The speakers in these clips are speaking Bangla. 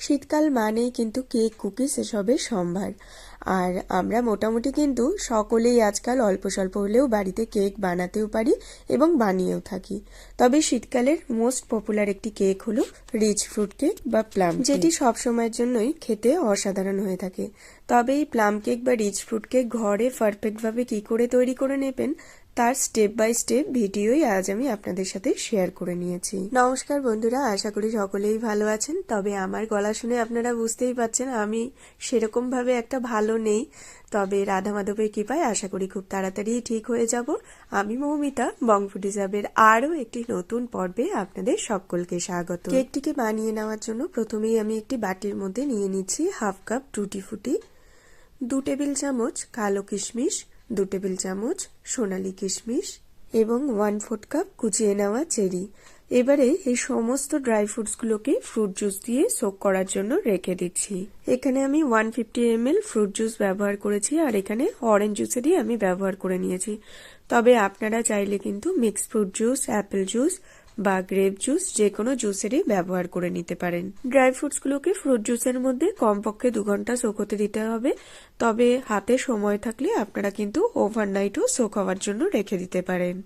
শীতকাল মানেই কিন্তু কেক, কুকিজ এসবের সম্ভার। আর আমরা মোটামুটি কিন্তু সকলেই আজকাল অল্প স্বল্প হলেও বাড়িতে কেক বানাতেও পারি এবং বানিয়েও থাকি। তবে শীতকালের মোস্ট পপুলার একটি কেক হলো রিচ ফ্রুট কেক বা প্লাম যেটি সব সময়ের জন্যই খেতে অসাধারণ হয়ে থাকে। তবে এই প্লাম কেক বা রিচ ফ্রুট কেক ঘরে পারফেক্টভাবে কি করে তৈরি করে নেবেন তার স্টেপ বাই স্টেপ ভিডিওই আজ আমি আপনাদের সাথে শেয়ার করে নিয়েছি। নমস্কার বন্ধুরা, আশা করি সকলেই ভালো আছেন। তবে আমার গলা শুনে আপনারা বুঝতেই পারছেন, আমি সেরকম ভাবে একটা ভালো নেই। তবে রাধা মাধবের কৃপায় আশা করি খুব তাড়াতাড়ি ঠিক হয়ে যাব। আমি মৌমিতা, বংফুটি যাবের আরও একটি নতুন পর্বে আপনাদের সকলকে স্বাগত। কেকটিকে বানিয়ে নেওয়ার জন্য প্রথমেই আমি একটি বাটির মধ্যে নিয়ে নিচ্ছি হাফ কাপ টুটি ফুটি, দু টেবিল চামচ কালো কিশমিশ দু টেবিল চামচ সোনালি কিশমিশ এবং ওয়ান ফোর্থ কাপ কুচিয়ে নেওয়া চেরি। এবারে এই সমস্ত ড্রাই ফ্রুটসগুলোকে ফ্রুট জুস দিয়ে সোক করার জন্য রেখে দিচ্ছি। এখানে আমি one fifty M fruit juice ব্যবহার করেছি আর এখানে অরেঞ্জ জুসেরই আমি ব্যবহার করে নিয়েছি। তবে আপনারা চাইলে কিন্তু mix fruit juice apple juice বা গ্রেপ জুস যে কোনো জুসেরই ব্যবহার করে নিতে পারেন। ড্রাই ফ্রুটসগুলোকে ফ্রুট জুসের মধ্যে কমপক্ষে দু ঘণ্টা সোক হতে দিতে হবে। তবে হাতে সময় থাকলে আপনারা কিন্তু ওভারনাইটও সোক হওয়ার জন্য রেখে দিতে পারেন।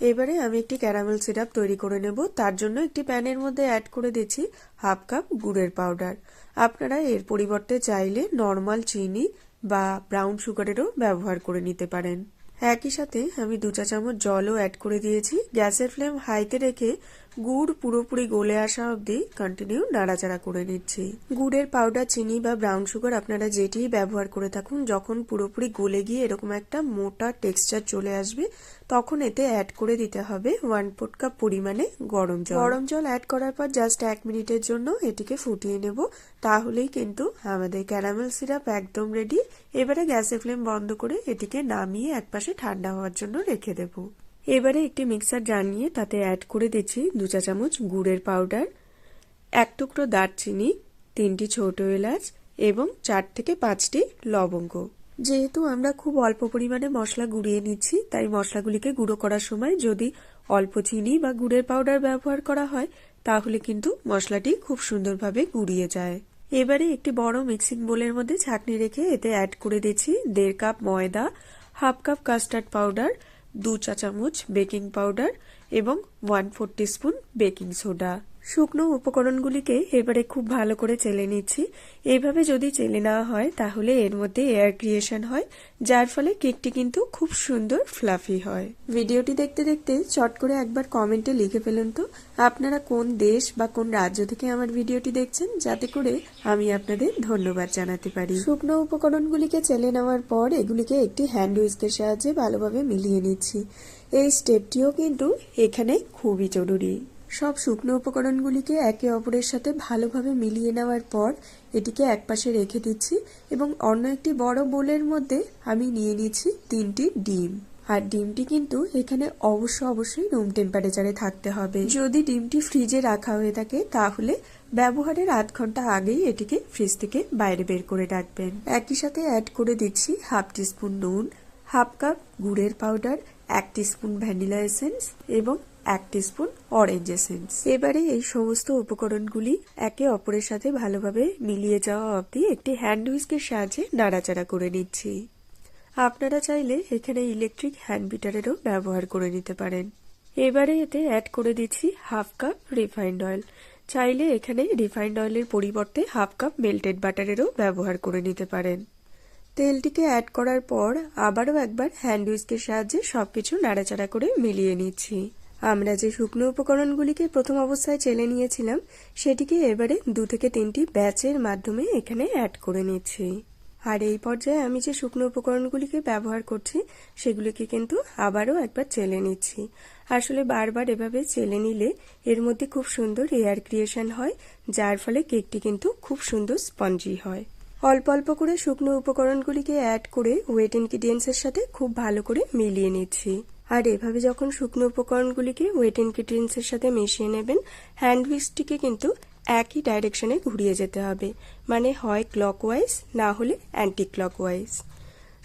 এবারে আমি একটি ক্যারামেল সিরাপ তৈরি করে নেব। তার জন্য একটি প্যানের মধ্যে অ্যাড করে দিচ্ছি হাফ কাপ গুড়ের পাউডার আপনারা এর পরিবর্তে চাইলে নর্মাল চিনি বা ব্রাউন সুগারেরও ব্যবহার করে নিতে পারেন। একই সাথে আমি দু চা চামচ জলও অ্যাড করে দিয়েছি। গ্যাসের ফ্লেম হাইতে রেখে গুড় পুরোপুরি গলে আসা অবধি কন্টিনিউ নাড়াচাড়া করে নিচ্ছি। গুড়ের পাউডার চিনি বা ব্রাউন সুগার আপনারা যেটি ব্যবহার করে থাকুন, যখন পুরোপুরি গলে গিয়ে এরকম একটা মোটা টেক্সচার চলে আসবে, তখন এতে অ্যাড করে দিতে হবে ওয়ান ফোর্থ কাপ পরিমাণে গরম জল। গরম জল অ্যাড করার পর জাস্ট এক মিনিটের জন্য এটিকে ফুটিয়ে নেব। তাহলেই কিন্তু আমাদের ক্যারামেল সিরাপ একদম রেডি এবারে গ্যাসের ফ্লেম বন্ধ করে এটিকে নামিয়ে একপাশে ঠান্ডা হওয়ার জন্য রেখে দেবো। এবারে একটি মিক্সার জার নিয়ে তাতে অ্যাড করে দিচ্ছি দু চা চামচ গুড়ের পাউডার এক টুকরো দারচিনি, তিনটি ছোট এলাচ এবং চার থেকে পাঁচটি লবঙ্গ। যেহেতু আমরা খুব অল্প পরিমাণে মশলা গুঁড়িয়ে নিচ্ছি, তাই মশলাগুলিকে গুঁড়ো করার সময় যদি অল্প চিনি বা গুড়ের পাউডার ব্যবহার করা হয়, তাহলে কিন্তু মশলাটি খুব সুন্দরভাবে গুঁড়িয়ে যায়। এবারে একটি বড় মিক্সিং বোলের মধ্যে ছাঁকনি রেখে এতে অ্যাড করে দিচ্ছি দেড় কাপ ময়দা হাফ কাপ কাস্টার্ড পাউডার দু চা চামচ বেকিং পাউডার এবং one four spoon baking soda. শুকনো উপকরণগুলিকে এবারে খুব ভালো করে চেলে নিচ্ছি। এইভাবে যদি চেলে নেওয়া হয়, তাহলে এর মধ্যে এয়ার ক্রিয়েশন হয়, যার ফলে কেকটি কিন্তু খুব সুন্দর ফ্লাফি হয়। ভিডিওটি দেখতে দেখতে চট করে একবার কমেন্টে লিখে ফেলুন তো, আপনারা কোন দেশ বা কোন রাজ্য থেকে আমার ভিডিওটি দেখছেন? যাতে করে আমি আপনাদের ধন্যবাদ জানাতে পারি। শুকনো উপকরণগুলিকে চেলে নেওয়ার পর এগুলিকে একটি হ্যান্ড উইস্কের সাহায্যে ভালোভাবে মিলিয়ে নিচ্ছি। এই স্টেপটিও কিন্তু এখানে খুবই জরুরি। সব শুকনো উপকরণগুলিকে একে অপরের সাথে ভালোভাবে মিলিয়ে নেওয়ার পর এটিকে একপাশে রেখে দিচ্ছি এবং অন্য একটি বড় বোলের মধ্যে আমি নিয়ে নিচ্ছি তিনটি ডিম। আর ডিমটি কিন্তু এখানে অবশ্য অবশ্যই রুম টেম্পারেচারে থাকতে হবে। যদি ডিমটি ফ্রিজে রাখা হয়ে থাকে, তাহলে ব্যবহারের আধ ঘণ্টা আগেই এটিকে ফ্রিজ থেকে বাইরে বের করে রাখবেন। একই সাথে অ্যাড করে দিচ্ছি হাফ টিস্পুন নুন হাফ কাপ গুড়ের পাউডার এক টিস্পুন ভ্যানিলা এসেন্স এবং এক টিস্পুন অরেঞ্জ এসেন্স এবারে এই সমস্ত উপকরণগুলি একে অপরের সাথে ভালোভাবে মিলিয়ে যাওয়া অবধি একটি হ্যান্ড হুইস্কের সাহায্যে নাড়াচাড়া করে নিচ্ছি। আপনারা চাইলে এখানে ইলেকট্রিক হ্যান্ড বিটারেরও ব্যবহার করে নিতে পারেন। এবারে এতে অ্যাড করে দিচ্ছি হাফ কাপ রিফাইন্ড অয়েল চাইলে এখানে রিফাইন্ড অয়েলের পরিবর্তে হাফ কাপ মেল্টেড বাটারেরও ব্যবহার করে নিতে পারেন। তেলটিকে অ্যাড করার পর আবারও একবার হ্যান্ড উইস্কের সাহায্যে সবকিছু নাড়াচাড়া করে মিলিয়ে নিচ্ছি। আমরা যে শুকনো উপকরণগুলিকে প্রথম অবস্থায় চেলে নিয়েছিলাম, সেটিকে এবারে দু থেকে তিনটি ব্যাচের মাধ্যমে এখানে অ্যাড করে নিচ্ছি। আর এই পর্যায়ে আমি যে শুকনো উপকরণগুলিকে ব্যবহার করছি, সেগুলিকে কিন্তু আবারও একবার চেলে নিচ্ছি। আসলে বারবার এভাবে চেলে নিলে এর মধ্যে খুব সুন্দর এয়ার ক্রিয়েশন হয়, যার ফলে কেকটি কিন্তু খুব সুন্দর স্পঞ্জি হয়। অল্প অল্প করে শুকনো উপকরণগুলিকে অ্যাড করে ওয়েট ইনগ্রিডিয়েন্টসের সাথে খুব ভালো করে মিলিয়ে নিচ্ছি। আর এভাবে যখন শুকনো উপকরণগুলিকে ওয়েট ইনগ্রিডিয়েন্টসের সাথে মিশিয়ে নেবেন হ্যান্ড উইক্সটিকে কিন্তু একই ডাইরেকশনে ঘুরিয়ে যেতে হবে। মানে হয় ক্লকওয়াইজ না হলে অ্যান্টি ক্লকওয়াইজ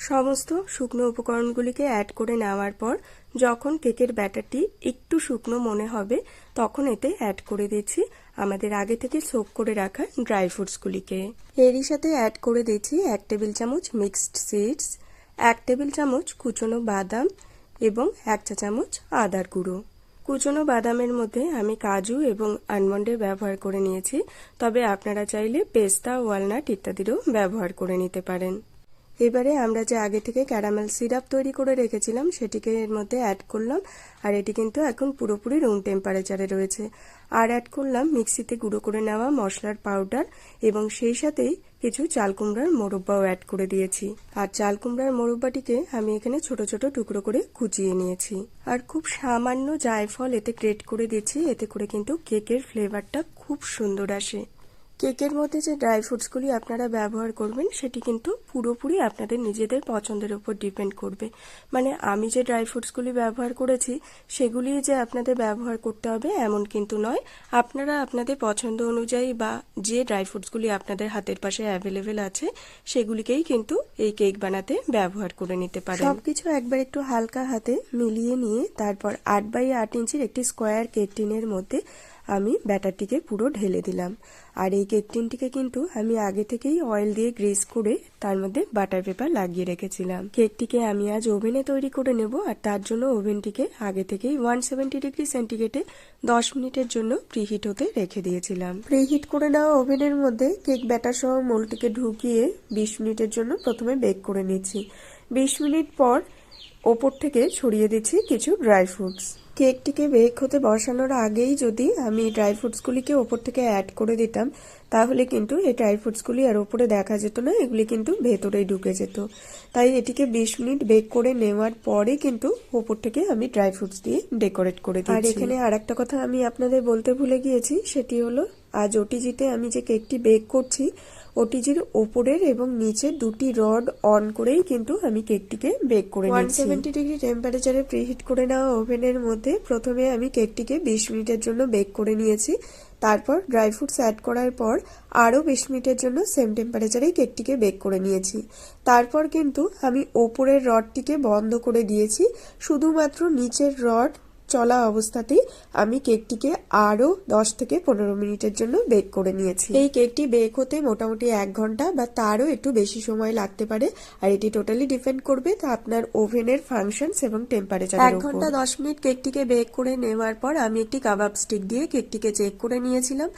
সমস্ত শুকনো উপকরণগুলিকে অ্যাড করে নেওয়ার পর, যখন কেকের ব্যাটারটি একটু শুকনো মনে হবে, তখন এতে অ্যাড করে দিচ্ছি আমাদের আগে থেকে সোক করে রাখা ড্রাই ফ্রুটসগুলিকে এরই সাথে অ্যাড করে দিচ্ছি এক টেবিল চামচ মিক্সড সিডস এক টেবিল চামচ কুচনো বাদাম এবং এক চা চামচ আদার গুঁড়ো। কুচনো বাদামের মধ্যে আমি কাজু এবং আলমন্ডের ব্যবহার করে নিয়েছি, তবে আপনারা চাইলে পেস্তা ওয়ালনাট ইত্যাদিরও ব্যবহার করে নিতে পারেন। এবারে আমরা যে আগে থেকে ক্যারামেল সিরাপ তৈরি করে রেখেছিলাম, সেটিকে এর মধ্যে অ্যাড করলাম। আর এটি কিন্তু এখন পুরোপুরি রুম টেম্পারেচারে রয়েছে। আর অ্যাড করলাম মিক্সিতে গুঁড়ো করে নেওয়া মশলার পাউডার এবং সেই সাথেই কিছু চাল কুমড়ার মোরব্বাও অ্যাড করে দিয়েছি। আর চাল কুমড়ার মোরব্বাটিকে আমি এখানে ছোট ছোট টুকরো করে কুচিয়ে নিয়েছি। আর খুব সামান্য জায়ফল এতে গ্রেট করে দিয়েছি এতে করে কিন্তু কেকের ফ্লেভারটা খুব সুন্দর আসে। কেকের মধ্যে যে ড্রাই ফ্রুটসগুলি আপনারা ব্যবহার করবেন, সেটি কিন্তু পুরোপুরি আপনাদের নিজেদের পছন্দের উপর ডিপেন্ড করবে। মানে আমি যে ড্রাই ফ্রুটসগুলি ব্যবহার করেছি সেগুলি যে আপনাদের ব্যবহার করতে হবে এমন কিন্তু নয়। আপনারা আপনাদের পছন্দ অনুযায়ী বা যে ড্রাই ফ্রুটসগুলি আপনাদের হাতের পাশে অ্যাভেলেবেল আছে, সেগুলিকেই কিন্তু এই কেক বানাতে ব্যবহার করে নিতে পারেন। সবকিছু একবার একটু হালকা হাতে মিলিয়ে নিয়ে, তারপর আট বাই আট ইঞ্চির একটি স্কোয়ার কেক টিনের মধ্যে আমি ব্যাটারটিকে পুরো ঢেলে দিলাম। আর এই কেক টিনটিকে কিন্তু আমি আগে থেকেই অয়েল দিয়ে গ্রেস করে তার মধ্যে বাটার পেপার লাগিয়ে রেখেছিলাম। কেকটিকে আমি আজ ওভেনে তৈরি করে নেব আর তার জন্য ওভেনটিকে আগে থেকেই ওয়ান সেভেন্টি ডিগ্রি সেন্টিগ্রেডে দশ মিনিটের জন্য প্রিহিট হতে রেখে দিয়েছিলাম। প্রিহিট করে নেওয়া ওভেনের মধ্যে কেক ব্যাটার সহ মোলটিকে ঢুকিয়ে বিশ মিনিটের জন্য প্রথমে বেক করে নিচ্ছি। বিশ মিনিট পর ওপর থেকে ছড়িয়ে দিচ্ছি কিছু ড্রাই ফ্রুটস। কেকটিকে বেক হতে বসানোর আগেই যদি আমি ড্রাই ফ্রুটসগুলিকে ওপর থেকে অ্যাড করে দিতাম তাহলে কিন্তু এই ড্রাই ফ্রুটসগুলি আর ওপরে দেখা যেত না এগুলি কিন্তু ভেতরেই ঢুকে যেত। তাই এটিকে বিশ মিনিট বেক করে নেওয়ার পরে কিন্তু ওপর থেকে আমি ড্রাই ফ্রুটস দিয়ে ডেকোরেট করে দিই আর এখানে আর একটা কথা আমি আপনাদের বলতে ভুলে গিয়েছি সেটি হলো আজ ওটিজিতে আমি যে কেকটি বেক করছি ওটিজির ওপরের এবং নিচে দুটি রড অন করেই কিন্তু আমি কেকটিকে বেক করে ওয়ান সেভেন্টি ডিগ্রি টেম্পারেচারে প্রিহিট করে নেওয়া ওভেনের মধ্যে প্রথমে আমি কেকটিকে বিশ মিনিটের জন্য বেক করে নিয়েছি। তারপর ড্রাই ফ্রুটস অ্যাড করার পর আরও বিশ মিনিটের জন্য সেম টেম্পারেচারেই কেকটিকে বেক করে নিয়েছি। তারপর কিন্তু আমি ওপরের রডটিকে বন্ধ করে দিয়েছি। শুধুমাত্র নিচের রড চলা অবস্থাতেই আমি কেকটিকে আরও দশ থেকে পনেরো মিনিটের জন্য বেক করে নিয়েছি। এই কেকটি বেক হতে মোটামুটি এক ঘণ্টা বা তারও একটু বেশি সময় লাগতে পারে আর এটি টোটালি ডিপেন্ড করবে তা আপনার ওভেনের ফাংশনস এবং টেম্পারেচার এক ঘণ্টা দশ মিনিট কেকটিকে বেক করে নেওয়ার পর আমি একটি কাবাব স্টিক দিয়ে কেকটিকে চেক করে নিয়েছিলাম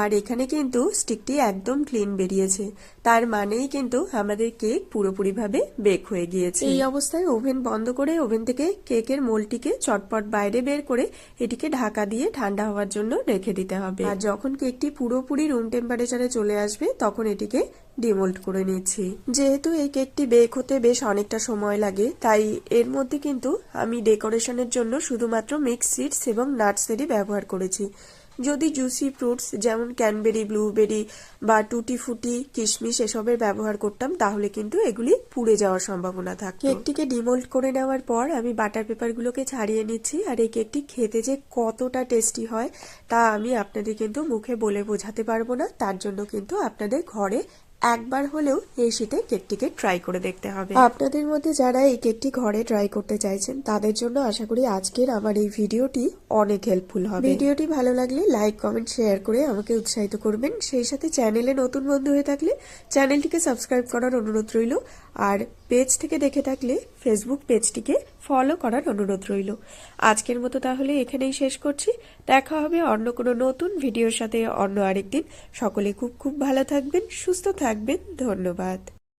আর এখানে কিন্তু স্টিকটি একদম ক্লিন বেরিয়েছে। তার মানেই কিন্তু আমাদের কেক পুরোপুরিভাবে বেক হয়ে গিয়েছে। এই অবস্থায় ওভেন বন্ধ করে ওভেন থেকে কেকের মোলটিকে চটপট বাইরে বের করে এটিকে ঢাকা দিয়ে ঠান্ডা হওয়ার জন্য রেখে দিতে হবে। আর যখন কেকটি পুরোপুরি রুম টেম্পারেচারে চলে আসবে, তখন এটিকে ডিমোল্ড করে নিচ্ছি। যেহেতু এই কেকটি বেক হতে বেশ অনেকটা সময় লাগে, তাই এর মধ্যে কিন্তু আমি ডেকোরেশনের জন্য শুধুমাত্র মিক্স সিডস এবং নাটসেরই ব্যবহার করেছি। যদি জুসি ফ্রুটস যেমন ক্যানবেরি, ব্লুবেরি বা টুটি ফুটি, কিশমিশ এসবের ব্যবহার করতাম, তাহলে কিন্তু এগুলি পুড়ে যাওয়ার সম্ভাবনা থাকে কেকটিকে ডিমোল্ড করে নেওয়ার পর আমি বাটার পেপারগুলোকে ছাড়িয়ে নিচ্ছি, আর এই কেকটি খেতে যে কতটা টেস্টি হয়, তা আমি আপনাদের কিন্তু মুখে বলে বোঝাতে পারব না। তার জন্য কিন্তু আপনাদের ঘরে একবার হলেও এই শীতে কেকটিকে ট্রাই করে দেখতে হবে। আপনাদের মধ্যে যারা এই কেকটি ঘরে ট্রাই করতে চাইছেন তাদের জন্য আশা করি আজকের আমার এই ভিডিওটি অনেক হেল্পফুল হবে। ভিডিওটি ভালো লাগলে লাইক কমেন্ট শেয়ার করে আমাকে উৎসাহিত করবেন। সেই সাথে চ্যানেলে নতুন বন্ধু হয়ে থাকলে চ্যানেলটিকে সাবস্ক্রাইব করার অনুরোধ রইল। আর পেজ থেকে দেখে থাকলে ফেসবুক পেজটিকে ফলো করার অনুরোধ রইল। আজকের মতো তাহলে এখানেই শেষ করছি। দেখা হবে অন্য কোনো নতুন ভিডিওর সাথে অন্য আরেকদিন। সকলে খুব খুব ভালো থাকবেন, সুস্থ থাকবেন। ধন্যবাদ।